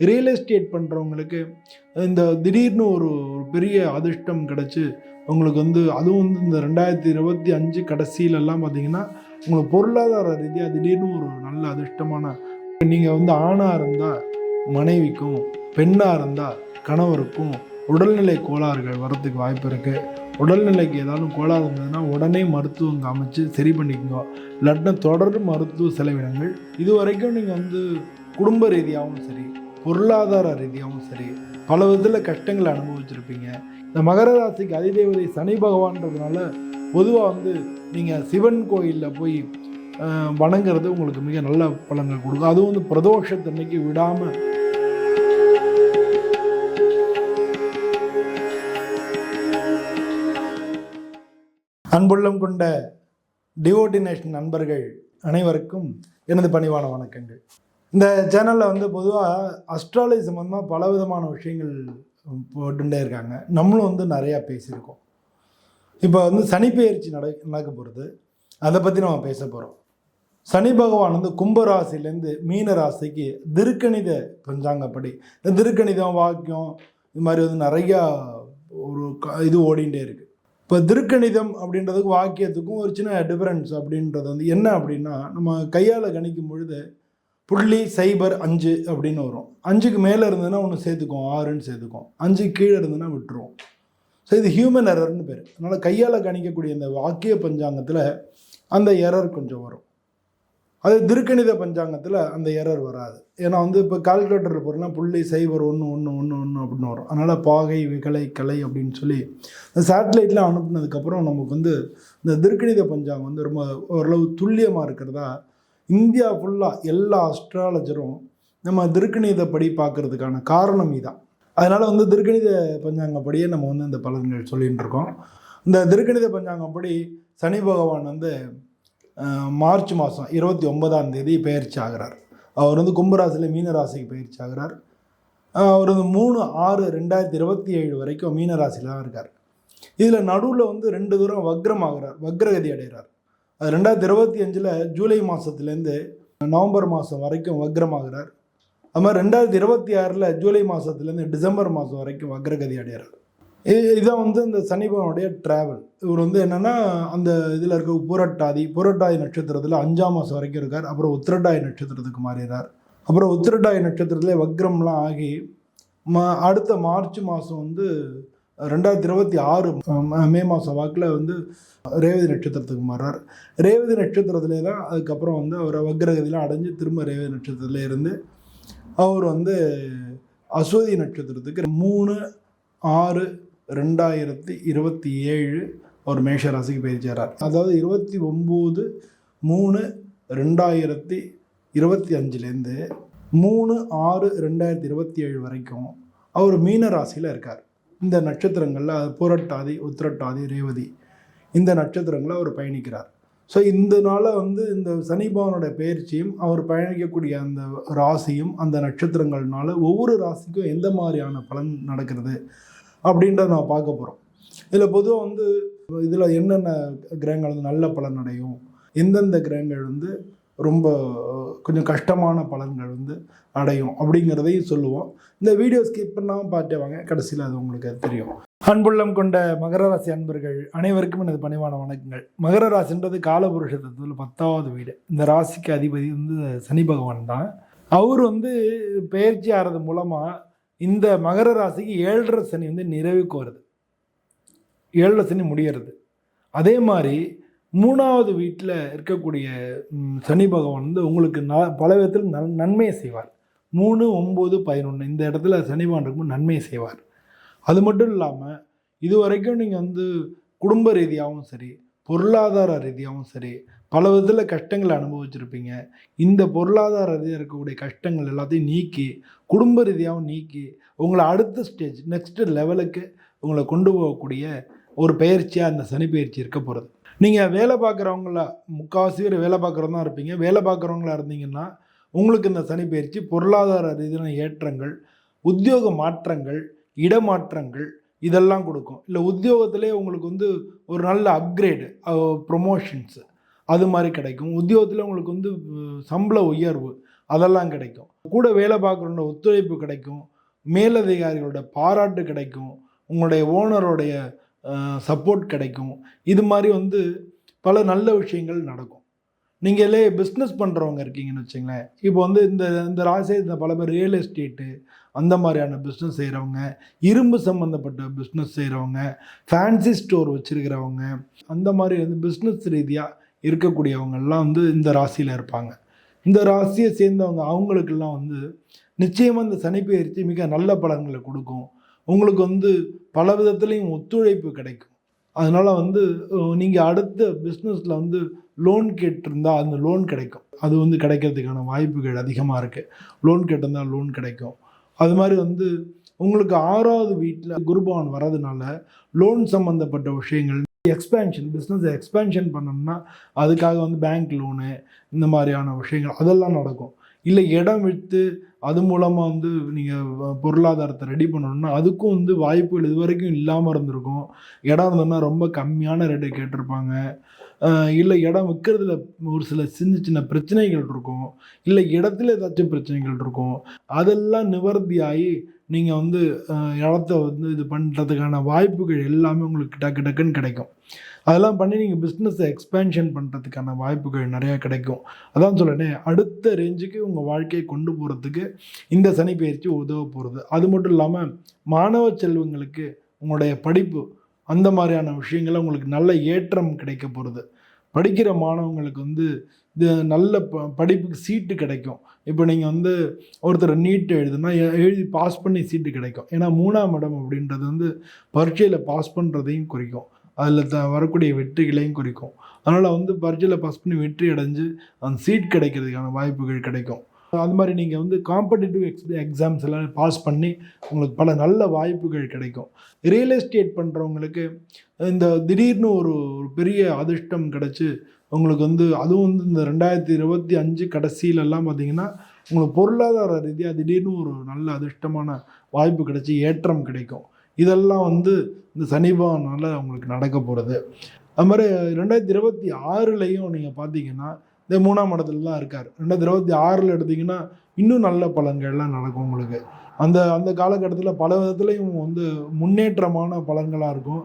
Real estate பண்ணுறவங்களுக்கு இந்த திடீர்னு ஒரு பெரிய அதிர்ஷ்டம் கிடச்சி உங்களுக்கு வந்து அதுவும் வந்து இந்த ரெண்டாயிரத்தி இருபத்தி அஞ்சு கடைசியிலெல்லாம் பார்த்தீங்கன்னா உங்களுக்கு பொருளாதார ரீதியாக திடீர்னு ஒரு நல்ல அதிர்ஷ்டமான நீங்கள் வந்து ஆணாக இருந்தால் மனைவிக்கும் பெண்ணாக இருந்தால் கணவருக்கும் உடல்நிலை கோளாறுகள் வரத்துக்கு வாய்ப்பு இருக்குது உடல்நிலைக்கு ஏதாவது கோளாறு இருந்ததுன்னா உடனே மருத்துவம் காமிச்சு சரி பண்ணிக்கோங்க. இல்லாட்டினா தொடர் மருத்துவ செலவினங்கள் இது வரைக்கும் நீங்கள் வந்து குடும்ப ரீதியாகவும் சரி பொருளாதார ரீதியாகவும் சரி பல விதத்தில் கஷ்டங்களை அனுபவிச்சிருப்பீங்க. இந்த மகர ராசிக்கு அதிதேவதை சனி பகவான்றதுனால பொதுவாக வந்து நீங்கள் சிவன் கோயிலில் போய் வணங்குறது உங்களுக்கு மிக நல்ல பலன்கள் கொடுக்கும். அதுவும் வந்து பிரதோஷத்தன்னைக்கு விடாமல் அன்புள்ளம் கொண்ட டிவோட்டினேஷன் நண்பர்கள் அனைவருக்கும் எனது பணிவான வணக்கங்கள். இந்த சேனலில் வந்து பொதுவாக அஸ்ட்ராலஜி சம்மந்தமாக பல விதமான விஷயங்கள் போட்டுட்டே இருக்காங்க. நம்மளும் வந்து நிறையா பேசியிருக்கோம். இப்போ வந்து சனிப்பெயர்ச்சி நட நடக்க போகிறது அதை பற்றி நம்ம பேச போகிறோம் சனி பகவான் வந்து கும்பராசிலேருந்து மீன ராசிக்கு திருக்கணித பஞ்சாங்கப்படி இந்த திருக்கணிதம் வாக்கியம் இது மாதிரி வந்து நிறையா ஒரு க- இது ஓடிண்டே இருக்குது இப்போ திருக்கணிதம் அப்படின்றதுக்கு வாக்கியத்துக்கும் ஒரு சின்ன டிஃபரன்ஸ் அப்படின்றது வந்து என்ன அப்படின்னா நம்ம கையால் கணிக்கும் பொழுது புள்ளி சைபர் அஞ்சு அப்படின்னு வரும். அஞ்சுக்கு மேலே இருந்ததுன்னா ஒன்று சேர்த்துக்கும் ஆறுன்னு சேர்த்துக்கும் அஞ்சு கீழே இருந்ததுன்னா விட்டுருவோம். ஸோ இது ஹியூமன் எரர்னு பேர். அதனால் கையால் கணிக்கக்கூடிய இந்த வாக்கிய பஞ்சாங்கத்தில் அந்த எரர் கொஞ்சம் வரும். அது திருக்கணித பஞ்சாங்கத்தில் அந்த எரர் வராது. ஏன்னா வந்து இப்போ கால்குலேட்டர் பொருள்னா புள்ளி சைபர் ஒன்று ஒன்று ஒன்று ஒன்று அப்படின்னு வரும். அதனால் பாகை விகலை கலை அப்படின்னு சொல்லி இந்த சேட்டலைட்லாம் அனுப்புனதுக்கப்புறம் நமக்கு வந்து இந்த திருக்கணித பஞ்சாங்கம் வந்து ரொம்ப ஓரளவு துல்லியமாக இருக்கிறதா இந்தியா ஃபுல்லாக எல்லா அஸ்ட்ராலஜரும் நம்ம திருக்கணிதப்படி பார்க்கறதுக்கான காரணம் இதான். அதனால் வந்து திருக்கணித பஞ்சாங்கப்படியே நம்ம வந்து இந்த பலன்கள் சொல்லிகிட்டு இருக்கோம். இந்த திருக்கணித பஞ்சாங்கப்படி சனி பகவான் வந்து மார்ச் மாதம் இருபத்தி ஒன்பதாம் தேதி பயிற்சி ஆகிறார். அவர் வந்து கும்பராசியில் மீன ராசிக்கு பயிற்சி ஆகிறார். அவர் வந்து மூணு ஆறு ரெண்டாயிரத்தி இருபத்தி ஏழு வரைக்கும் மீன ராசியில் தான் இருக்கார். இதில் நடுவில் வந்து ரெண்டு தூரம் வக்ரம் ஆகிறார். வக்ரகதி அடைகிறார். அது ரெண்டாயிரத்தி இருபத்தி அஞ்சில் ஜூலை மாதத்துலேருந்து நவம்பர் மாதம் வரைக்கும் வக்ரமாகிறார். அது மாதிரி ரெண்டாயிரத்தி இருபத்தி ஆறில் ஜூலை மாதத்துலேருந்து டிசம்பர் மாதம் வரைக்கும் வக்ரகதி அடைகிறார் இது- இதான் வந்து இந்த சனிபவனுடைய ட்ராவல் இவர் வந்து என்னென்னா அந்த இதில் இருக்க புரட்டாதி புரட்டாதி நட்சத்திரத்தில் அஞ்சாம் மாதம் வரைக்கும் இருக்கார். அப்புறம் உத்திரட்டாதி நட்சத்திரத்துக்கு மாறிடுறார் அப்புறம் உத்திரட்டாதி நட்சத்திரத்திலே வக்ரம்லாம் ஆகி ம அடுத்த மார்ச் மாதம் வந்து ரெண்டாயிரத்தி இருபத்தி ஆறு மே மாதம் வாக்கில் வந்து ரேவதி நட்சத்திரத்துக்கு மாறார் ரேவதி நட்சத்திரத்திலே தான் அதுக்கப்புறம் வந்து அவர் வக்ரகதியில் அடைஞ்சு திரும்ப ரேவதி நட்சத்திரத்துல இருந்து அவர் வந்து அஸ்வதி நட்சத்திரத்துக்கு மூணு ஆறு ரெண்டாயிரத்தி இருபத்தி ஏழு அவர் மேஷ ராசிக்கு பயிற்சியாரார் அதாவது இருபத்தி ஒம்பது மூணு ரெண்டாயிரத்தி இருபத்தி அஞ்சுலேருந்து மூணு ஆறு ரெண்டாயிரத்தி இருபத்தி ஏழு வரைக்கும் அவர் மீன ராசியில் இருக்கார். இந்த நட்சத்திரங்களில் அது புரட்டாதி உத்திரட்டாதி ரேவதி. இந்த நட்சத்திரங்களை அவர் பயணிக்கிறார். ஸோ இந்த வந்து இந்த சனிபவனோட பயிற்சியும் அவர் பயணிக்கக்கூடிய அந்த ராசியும் அந்த நட்சத்திரங்கள்னால ஒவ்வொரு ராசிக்கும் எந்த மாதிரியான பலன் நடக்கிறது அப்படின்றத நான் பார்க்க போகிறோம் இதில் பொதுவாக வந்து இதில் என்னென்ன கிரகங்கள் வந்து நல்ல பலன் அடையும் எந்தெந்த கிரகங்கள் வந்து ரொம்ப கொஞ்சம் கஷ்டமான பலன்கள் வந்து அடையும் அப்படிங்கிறதையும் சொல்லுவோம். இந்த வீடியோ ஸ்கிப் பண்ணாமல் பார்த்தே வாங்க. கடைசியில் அது உங்களுக்கு தெரியும். அன்புள்ளம் கொண்ட மகர ராசி அன்பர்கள் அனைவருக்கும் எனது பணிவான வணக்கங்கள். மகர ராசின்றது காலபுருஷ தத்துவத்தில் பத்தாவது வீடு. இந்த ராசிக்கு அதிபதி வந்து சனி பகவான் தான். அவர் வந்து பெயர்ச்சி ஆகிறது மூலமாக இந்த மகர ராசிக்கு ஏழரை சனி வந்து நிறைவுக்கு வருது. ஏழரை சனி முடியறது. அதே மாதிரி மூணாவது வீட்டில் இருக்கக்கூடிய சனி பகவான் வந்து உங்களுக்கு ந பல விதத்தில் நன் நன்மையை செய்வார். மூணு ஒம்பது பதினொன்று இந்த இடத்துல சனி பகவான் இருக்கும்போது நன்மையை செய்வார். அது மட்டும் இல்லாமல் இது வரைக்கும் நீங்கள் வந்து குடும்ப ரீதியாகவும் சரி பொருளாதார ரீதியாகவும் சரி பல விதத்தில் கஷ்டங்களை அனுபவிச்சிருப்பீங்க. இந்த பொருளாதார ரீதியாக இருக்கக்கூடிய கஷ்டங்கள் எல்லாத்தையும் நீக்கி குடும்ப ரீதியாகவும் நீக்கி உங்களை அடுத்த ஸ்டேஜ் நெக்ஸ்ட் லெவலுக்கு உங்களை கொண்டு போகக்கூடிய ஒரு பயிற்சியாக அந்த சனி பயிற்சி இருக்க போகிறது நீங்கள் வேலை பார்க்குறவங்கள முக்கால்வாசி பேர் வேலை பார்க்குறவங்க தான் இருப்பீங்க. வேலை பார்க்குறவங்களா இருந்தீங்கன்னா உங்களுக்கு இந்த சனி பயிற்சி பொருளாதார ரீதியான ஏற்றங்கள் உத்தியோக மாற்றங்கள் இடமாற்றங்கள் இதெல்லாம் கொடுக்கும். இல்லை உத்தியோகத்திலே உங்களுக்கு வந்து ஒரு நல்ல அப்கிரேடு ப்ரொமோஷன்ஸு அது மாதிரி கிடைக்கும். உத்தியோகத்தில் உங்களுக்கு வந்து சம்பள உயர்வு அதெல்லாம் கிடைக்கும். கூட வேலை பார்க்குறவங்களோட ஒத்துழைப்பு கிடைக்கும். மேலதிகாரிகளோட பாராட்டு கிடைக்கும். உங்களுடைய ஓனருடைய சப்போர்ட் கிடைக்கும். இது மாதிரி வந்து பல நல்ல விஷயங்கள் நடக்கும். நீங்களே பிஸ்னஸ் பண்ணுறவங்க இருக்கீங்கன்னு வச்சுங்களேன். இப்போ வந்து இந்த இந்த ராசி இந்த பல பேர் ரியல் எஸ்டேட்டு அந்த மாதிரியான பிஸ்னஸ் செய்கிறவங்க இரும்பு சம்மந்தப்பட்ட பிஸ்னஸ் செய்கிறவங்க ஃபேன்சி ஸ்டோர் வச்சுருக்கிறவங்க அந்த மாதிரி வந்து பிஸ்னஸ் ரீதியாக இருக்கக்கூடியவங்கெல்லாம் வந்து இந்த ராசியில் இருப்பாங்க. இந்த ராசியை சேர்ந்தவங்க அவங்களுக்கெல்லாம் வந்து நிச்சயமாக இந்த சனிப்பெயர்ச்சி மிக நல்ல பலன்களை கொடுக்கும். உங்களுக்கு வந்து பல விதத்துலேயும் ஒத்துழைப்பு கிடைக்கும். அதனால் வந்து நீங்கள் அடுத்த பிஸ்னஸில் வந்து லோன் கேட்டிருந்தா அந்த லோன் கிடைக்கும். அது வந்து கிடைக்கிறதுக்கான வாய்ப்புகள் அதிகமாக இருக்குது லோன் கேட்டிருந்தால் லோன் கிடைக்கும். அது மாதிரி வந்து உங்களுக்கு ஆறாவது வீட்டில் குருபவன் வர்றதுனால லோன் சம்மந்தப்பட்ட விஷயங்கள் எக்ஸ்பேன்ஷன் பிஸ்னஸ் எக்ஸ்பேன்ஷன் பண்ணோம்னா அதுக்காக வந்து பேங்க் லோனு இந்த மாதிரியான விஷயங்கள் அதெல்லாம் நடக்கும். இல்லை இடம் விற்று அது மூலமாக வந்து நீங்கள் பொருளாதாரத்தை ரெடி பண்ணணும்னா அதுக்கும் வந்து வாய்ப்புகள் இது வரைக்கும் இல்லாமல் இருந்திருக்கும். இடம் இருந்ததுன்னா ரொம்ப கம்மியான ரேட்டு கேட்டிருப்பாங்க. இல்லை இடம் விற்கிறதுல ஒரு சில சின்ன சின்ன பிரச்சனைகள் இருக்கும். இல்லை இடத்துல ஏதாச்சும் பிரச்சனைகள் இருக்கும். அதெல்லாம் நிவர்த்தியாகி நீங்கள் வந்து இடத்த வந்து இது பண்ணுறதுக்கான வாய்ப்புகள் எல்லாமே உங்களுக்கு டக்கு டக்குன்னு கிடைக்கும். அதெல்லாம் பண்ணி நீங்கள் பிஸ்னஸை எக்ஸ்பேன்ஷன் பண்ணுறதுக்கான வாய்ப்புகள் நிறையா கிடைக்கும். அதான் சொல்கிறேனே அடுத்த ரேஞ்சுக்கு உங்கள் வாழ்க்கையை கொண்டு போகிறதுக்கு இந்த சனி பயிற்சி உதவ போகிறது அது மட்டும் இல்லாமல் மாணவ செல்வங்களுக்கு உங்களுடைய படிப்பு அந்த மாதிரியான விஷயங்கள உங்களுக்கு நல்ல ஏற்றம் கிடைக்க போகிறது படிக்கிற மாணவங்களுக்கு வந்து இது நல்ல ப படிப்புக்கு சீட்டு கிடைக்கும். இப்போ நீங்கள் வந்து ஒருத்தர் நீட்டு எழுதுனா எழுதி பாஸ் பண்ணி சீட்டு கிடைக்கும். ஏன்னா மூணாம் இடம் அப்படின்றது வந்து பரீட்சையில் பாஸ் பண்ணுறதையும் குறிக்கும். அதில் த வரக்கூடிய வெற்றிகளையும் குறிக்கும். அதனால் வந்து பரீட்சையில் பாஸ் பண்ணி வெற்றி அடைஞ்சு அந்த சீட் கிடைக்கிறதுக்கான வாய்ப்புகள் கிடைக்கும். அது மாதிரி நீங்கள் வந்து காம்படிட்டிவ் எக்ஸ் எக்ஸாம்ஸ் எல்லாம் பாஸ் பண்ணி உங்களுக்கு பல நல்ல வாய்ப்புகள் கிடைக்கும். ரியல் எஸ்டேட் பண்ணுறவங்களுக்கு இந்த திடீர்னு ஒரு ஒரு பெரிய அதிர்ஷ்டம் கிடச்சி உங்களுக்கு வந்து அதுவும் வந்து இந்த ரெண்டாயிரத்தி இருபத்தி அஞ்சு கடைசியிலெல்லாம் பார்த்தீங்கன்னா உங்களுக்கு பொருளாதார ரீதியாக திடீர்னு ஒரு நல்ல அதிர்ஷ்டமான வாய்ப்பு கிடைச்சி ஏற்றம் கிடைக்கும். இதெல்லாம் வந்து இந்த சனிபாவனால் உங்களுக்கு நடக்க போகிறது அது மாதிரி ரெண்டாயிரத்தி இருபத்தி ஆறுலையும் நீங்கள் பார்த்தீங்கன்னா இந்த மூணாம் இடத்துல தான் இருக்கார். ரெண்டாயிரத்தி இருபத்தி ஆறில் எடுத்திங்கன்னா இன்னும் நல்ல பலன்கள்லாம் நடக்கும் உங்களுக்கு. அந்த அந்த காலகட்டத்தில் பல விதத்துலையும் வந்து முன்னேற்றமான பலன்களாக இருக்கும்.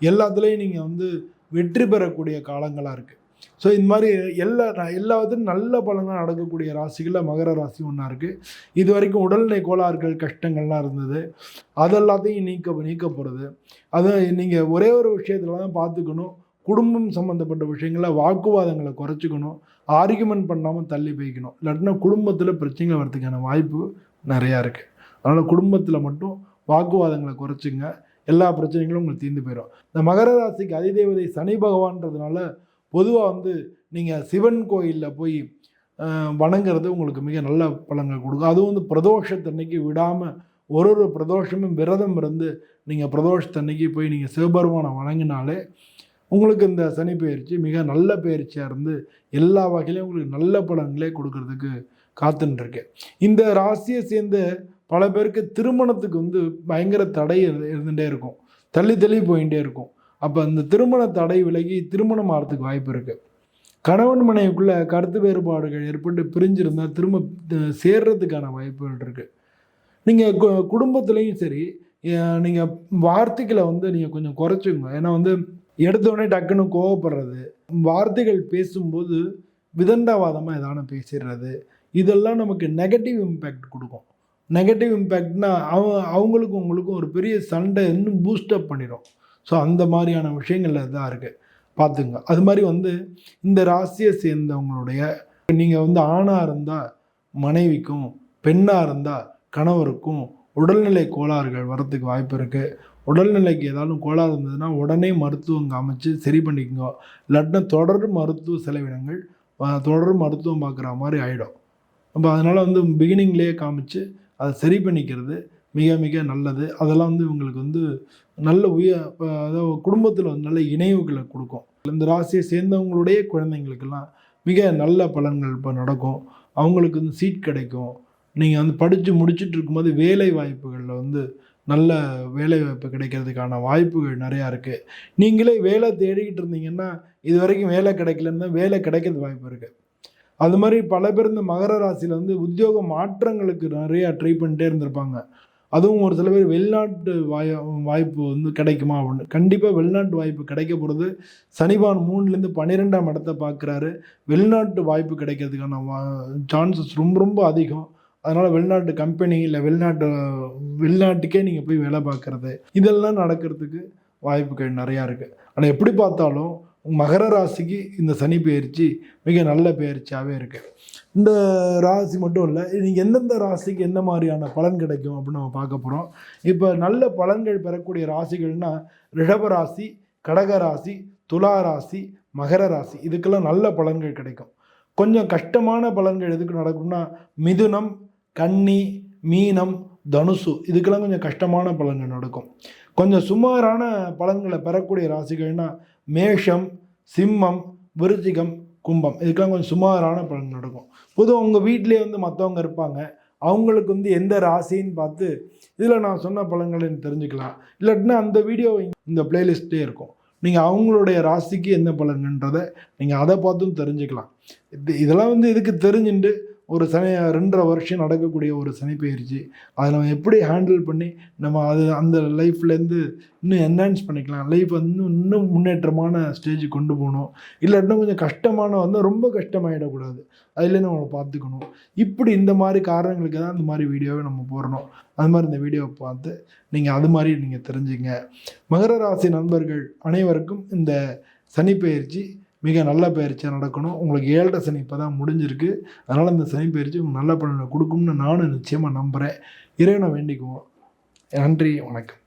எல்லாத்துலேயும் நீங்கள் வந்து வெற்றி பெறக்கூடிய காலங்களாக இருக்குது ஸோ இந்த மாதிரி எல்லா எல்லாத்துலையும் நல்ல பலன்கள் நடக்கக்கூடிய ராசிகளில் மகர ராசி ஒன்றா இருக்குது இது வரைக்கும் உடல்நிலை கோளாறுகள் கஷ்டங்கள்லாம் இருந்தது. அதெல்லாத்தையும் நீக்க நீக்க போகிறது அதை நீங்கள் ஒரே ஒரு விஷயத்தில் தான் பார்த்துக்கணும். குடும்பம் சம்மந்தப்பட்ட விஷயங்களில் வாக்குவாதங்களை குறைச்சிக்கணும் ஆர்குமெண்ட் பண்ணாமல் தள்ளி போய்க்கணும். இல்லாட்டினா குடும்பத்தில் பிரச்சனைகள் வரதுக்கான வாய்ப்பு நிறையா இருக்குது அதனால் குடும்பத்தில் மட்டும் வாக்குவாதங்களை குறைச்சிங்க எல்லா பிரச்சனைகளும் உங்களுக்கு தீர்ந்து போயிடும் இந்த மகர ராசிக்கு அதிதேவதை சனி பகவான்றதுனால பொதுவாக வந்து நீங்கள் சிவன் கோயிலில் போய் வணங்குறது உங்களுக்கு மிக நல்ல பலன்கள் கொடுக்கும். அதுவும் வந்து பிரதோஷத்தன்னைக்கு விடாமல் ஒரு ஒரு பிரதோஷமும் விரதம் இருந்து நீங்கள் பிரதோஷத்தன்னைக்கு போய் நீங்கள் சிவபெருமானை வணங்கினாலே உங்களுக்கு இந்த சனி பயிற்சி மிக நல்ல பயிற்சியாக இருந்து எல்லா வகையிலையும் உங்களுக்கு நல்ல பலன்களே கொடுக்கறதுக்கு காத்துன்ருக்கு இந்த ராசியை சேர்ந்த பல பேருக்கு திருமணத்துக்கு வந்து பயங்கர தடை இருந்துகிட்டே இருக்கும். தள்ளி தள்ளி போயிட்டே இருக்கும். அப்போ அந்த திருமண தடை விலகி திருமணம் ஆகிறதுக்கு வாய்ப்பு இருக்குது கணவன் மனைவிக்குள்ளே கருத்து வேறுபாடுகள் ஏற்பட்டு பிரிஞ்சிருந்தால் திரும்ப சேர்றதுக்கான வாய்ப்புகள் இருக்குது நீங்கள் குடும்பத்துலேயும் சரி நீங்கள் வார்த்தைகளை வந்து நீங்கள் கொஞ்சம் குறைச்சிங்க ஏன்னா வந்து எடுத்தோடனே டக்குன்னு கோவப்படுறது. வார்த்தைகள் பேசும்போது விதண்டாவாதமாக எதான பேசிடுறது இதெல்லாம் நமக்கு நெகட்டிவ் இம்பேக்ட் கொடுக்கும். நெகட்டிவ் இம்பேக்ட்னா அவ அவங்களுக்கும் உங்களுக்கும் ஒரு பெரிய சண்டை இன்னும் பூஸ்டப் பண்ணிடும் ஸோ அந்த மாதிரியான விஷயங்கள் தான் இருக்குது பார்த்துங்க அது மாதிரி வந்து இந்த ராசியை சேர்ந்தவங்களுடைய நீங்கள் வந்து ஆணாக இருந்தால் மனைவிக்கும் பெண்ணாக இருந்தால் கணவருக்கும் உடல்நிலை கோளாறுகள் வரத்துக்கு வாய்ப்பு இருக்குது உடல்நிலைக்கு ஏதாவது கோளாறு இருந்ததுன்னா உடனே மருத்துவம் காமிச்சு சரி பண்ணிக்கோங்க. இல்லாட்டினா தொடர் மருத்துவ செலவினங்கள் தொடர் மருத்துவம் பார்க்குற மாதிரி ஆகிடும் அப்போ அதனால் வந்து பிகினிங்லேயே காமிச்சு அதை சரி பண்ணிக்கிறது மிக மிக நல்லது. அதெல்லாம் வந்து இவங்களுக்கு வந்து நல்ல உய அதாவது குடும்பத்தில் வந்து நல்ல இணைவுகளை கொடுக்கும். இந்த ராசியை சேர்ந்தவங்களுடைய குழந்தைங்களுக்கெல்லாம் மிக நல்ல பலன்கள் இப்போ நடக்கும். அவங்களுக்கு வந்து சீட் கிடைக்கும். நீங்கள் வந்து படித்து முடிச்சுட்டு இருக்கும்போது வேலை வாய்ப்புகளில் வந்து நல்ல வேலை வாய்ப்பு கிடைக்கிறதுக்கான வாய்ப்புகள் நிறையா இருக்குது நீங்களே வேலை தேடிக்கிட்டு இருந்தீங்கன்னா இது வரைக்கும் வேலை கிடைக்கலன்னா வேலை கிடைக்கிறது வாய்ப்பு இருக்குது அது மாதிரி பல பேர் இந்த மகர ராசியில் வந்து உத்தியோக மாற்றங்களுக்கு நிறையா ட்ரை பண்ணிட்டே இருந்திருப்பாங்க. அதுவும் ஒரு சில பேர் வெளிநாட்டு வாய் வாய்ப்பு வந்து கிடைக்குமா அப்படின்னு. கண்டிப்பாக வெளிநாட்டு வாய்ப்பு கிடைக்க போகிறது சனிபான் மூணுலேருந்து பன்னிரெண்டாம் இடத்த பார்க்குறாரு. வெளிநாட்டு வாய்ப்பு கிடைக்கிறதுக்கான வா சான்சஸ் ரொம்ப ரொம்ப அதிகம். அதனால் வெளிநாட்டு கம்பெனி இல்லை வெளிநாட்டு வெளிநாட்டுக்கே நீங்கள் போய் வேலை பார்க்குறது இதெல்லாம் நடக்கிறதுக்கு வாய்ப்புகள் நிறையா இருக்குது ஆனால் எப்படி பார்த்தாலும் மகர ராசிக்கு இந்த சனி பயிற்சி மிக நல்ல பயிற்சியாகவே இருக்குது இந்த ராசி மட்டும் இல்லை நீங்கள் எந்தெந்த ராசிக்கு எந்த மாதிரியான பலன் கிடைக்கும் அப்படின்னு நம்ம பார்க்க போகிறோம் இப்போ நல்ல பலன்கள் பெறக்கூடிய ராசிகள்னால் ரிஷப ராசி கடக ராசி துலா ராசி மகர ராசி இதுக்கெல்லாம் நல்ல பலன்கள் கிடைக்கும். கொஞ்சம் கஷ்டமான பலன்கள் எதுக்கு நடக்கும்னா மிதுனம் கன்னி மீனம் தனுசு. இதுக்கெல்லாம் கொஞ்சம் கஷ்டமான பலன்கள் நடக்கும். கொஞ்சம் சுமாரான பலன்களை பெறக்கூடிய ராசிகள்னா மேஷம் சிம்மம் விருச்சிகம் கும்பம். இதுக்கெல்லாம் கொஞ்சம் சுமாரான பலன் நடக்கும். பொதுவாக உங்கள் வீட்டிலே வந்து மற்றவங்க இருப்பாங்க. அவங்களுக்கு வந்து எந்த ராசின்னு பார்த்து இதில் நான் சொன்ன பலன்களை தெரிஞ்சுக்கலாம். இல்லாட்டினா அந்த வீடியோ இந்த பிளேலிஸ்ட்டே இருக்கும். நீங்கள் அவங்களுடைய ராசிக்கு என்ன பலன்ன்றதை நீங்கள் அதை பார்த்தும் தெரிஞ்சுக்கலாம். இது இதெல்லாம் வந்து இதுக்கு தெரிஞ்சுட்டு ஒரு சனி ரெண்டரை வருஷம் நடக்கக்கூடிய ஒரு சனி பயிற்சி அதை நம்ம எப்படி ஹேண்டில் பண்ணி நம்ம அது அந்த லைஃப்லேருந்து இன்னும் என்ஹான்ஸ் பண்ணிக்கலாம். லைஃப் வந்து இன்னும் முன்னேற்றமான ஸ்டேஜுக்கு கொண்டு போகணும். இல்லை இன்னும் கொஞ்சம் கஷ்டமான வந்து ரொம்ப கஷ்டமாயிடக்கூடாது. அதுலேருந்து நம்மளை பார்த்துக்கணும். இப்படி இந்த மாதிரி காரணங்களுக்கு தான் இந்த மாதிரி வீடியோவை நம்ம போடணும். அது மாதிரி இந்த வீடியோவை பார்த்து நீங்கள் அது மாதிரி நீங்கள் தெரிஞ்சுங்க. மகர ராசி நண்பர்கள் அனைவருக்கும் இந்த சனி பயிற்சி மிக நல்ல பயிற்சியாக நடக்கணும். உங்களுக்கு ஏழரை சனி இப்போ தான் முடிஞ்சிருக்கு. அதனால் இந்த சனி பயிற்சி உங்களுக்கு நல்ல பலனை கொடுக்கும்னு நானும் நிச்சயமாக நம்புகிறேன் இறைவனை வேண்டிக்குவோம். நன்றி வணக்கம்.